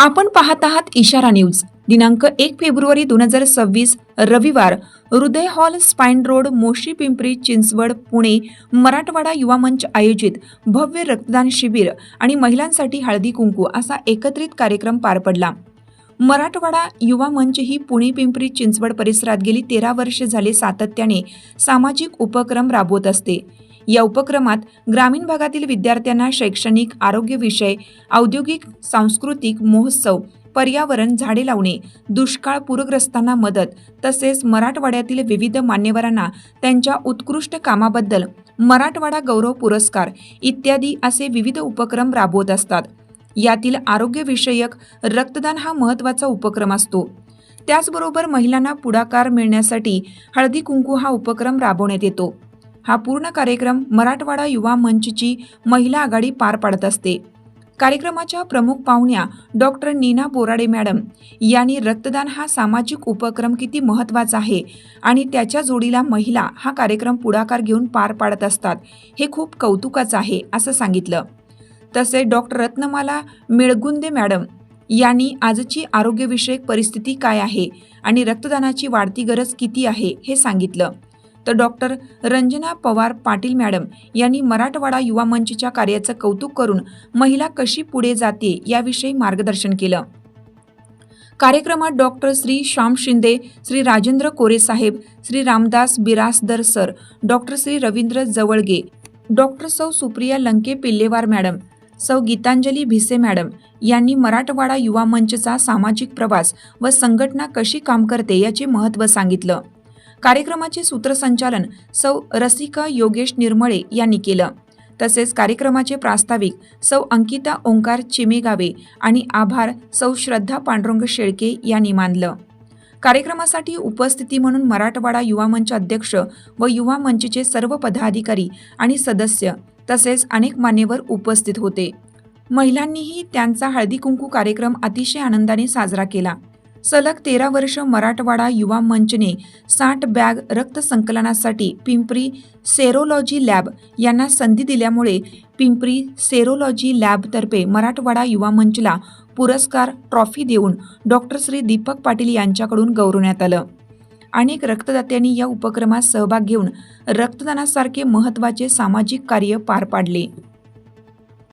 आपण पाहत आहात इशारा न्यूज. दिनांक एक फेब्रुवारी दोन हजार सव्वीस रविवार हृदय hall spine road Moshi Pimpri Chinchwad Pune Marathwada Yuva Manch आयोजित भव्य रक्तदान शिबिर आणि महिलांसाठी हळदी कुंकू असा एकत्रित कार्यक्रम पार पडला. मराठवाडा युवा मंच ही पुणे पिंपरी चिंचवड परिसरात गेली तेरा वर्षे झाले सातत्याने सामाजिक उपक्रम राबवत असते. या उपक्रमात ग्रामीण भागातील विद्यार्थ्यांना शैक्षणिक आरोग्य विषय औद्योगिक सांस्कृतिक महोत्सव पर्यावरण झाडे लावणे दुष्काळ पूरग्रस्तांना मदत तसेच मराठवाड्यातील विविध मान्यवरांना त्यांच्या उत्कृष्ट कामाबद्दल मराठवाडा गौरव पुरस्कार इत्यादी असे विविध उपक्रम राबवत असतात. यातील आरोग्यविषयक रक्तदान हा महत्त्वाचा उपक्रम असतो. त्याचबरोबर महिलांना पुढाकार मिळण्यासाठी हळदी कुंकू हा उपक्रम राबवण्यात येतो. हा पूर्ण कार्यक्रम मराठवाडा युवा मंचची महिला आघाडी पार पाडत असते. कार्यक्रमाच्या प्रमुख पाहुण्या डॉक्टर नीना बोराडे मॅडम यांनी रक्तदान हा सामाजिक उपक्रम किती महत्त्वाचा आहे आणि त्याच्या जोडीला महिला हा कार्यक्रम पुढाकार घेऊन पार पाडत असतात हे खूप कौतुकाचं आहे असं सांगितलं. तसे डॉक्टर रत्नमाला मिळगुंदे मॅडम यांनी आजची आरोग्यविषयक परिस्थिती काय आहे आणि रक्तदानाची वाढती गरज किती आहे हे सांगितलं. तर डॉक्टर रंजना पवार पाटील मॅडम यांनी मराठवाडा युवा मंचच्या कार्याचं कौतुक करून महिला कशी पुढे जाते याविषयी मार्गदर्शन केलं. कार्यक्रमात doctor Shri Shyam Shinde Shri Rajendra Kore Saheb Shri Ramdas Birasdar sir doctor Shri Ravindra Jawalge doctor Sau Supriya Lanke पिल्लेवार madam सौ गीतांजली भिसे मॅडम यांनी मराठवाडा युवा मंचचा सामाजिक प्रवास व संघटना कशी काम करते याचे महत्त्व सांगितलं. कार्यक्रमाचे सूत्रसंचालन सौ रसिका योगेश निर्मळे यांनी केलं. तसेच कार्यक्रमाचे प्रास्ताविक सौ अंकिता ओंकार चिमेगावे आणि आभार सौ श्रद्धा पांडुरंग शेळके यांनी मानलं. कार्यक्रमासाठी उपस्थिती म्हणून मराठवाडा युवा मंच अध्यक्ष व युवा मंचचे सर्व पदाधिकारी आणि सदस्य तसेच अनेक मान्यवर उपस्थित होते. महिलांनीही त्यांचा हळदी कुंकू कार्यक्रम अतिशय आनंदाने साजरा केला. सलग तेरा वर्ष मराठवाडा युवा मंचने साठ बॅग रक्त संकलनासाठी पिंपरी सेरोलॉजी लॅब यांना संधी दिल्यामुळे पिंपरी सेरोलॉजी लॅबतर्फे मराठवाडा युवा मंचला पुरस्कार ट्रॉफी देऊन डॉक्टर श्री दीपक पाटील यांच्याकडून गौरवण्यात आलं. अनेक रक्तदात्यांनी या उपक्रमात सहभाग घेऊन रक्तदानासारखे महत्त्वाचे सामाजिक कार्य पार पाडले.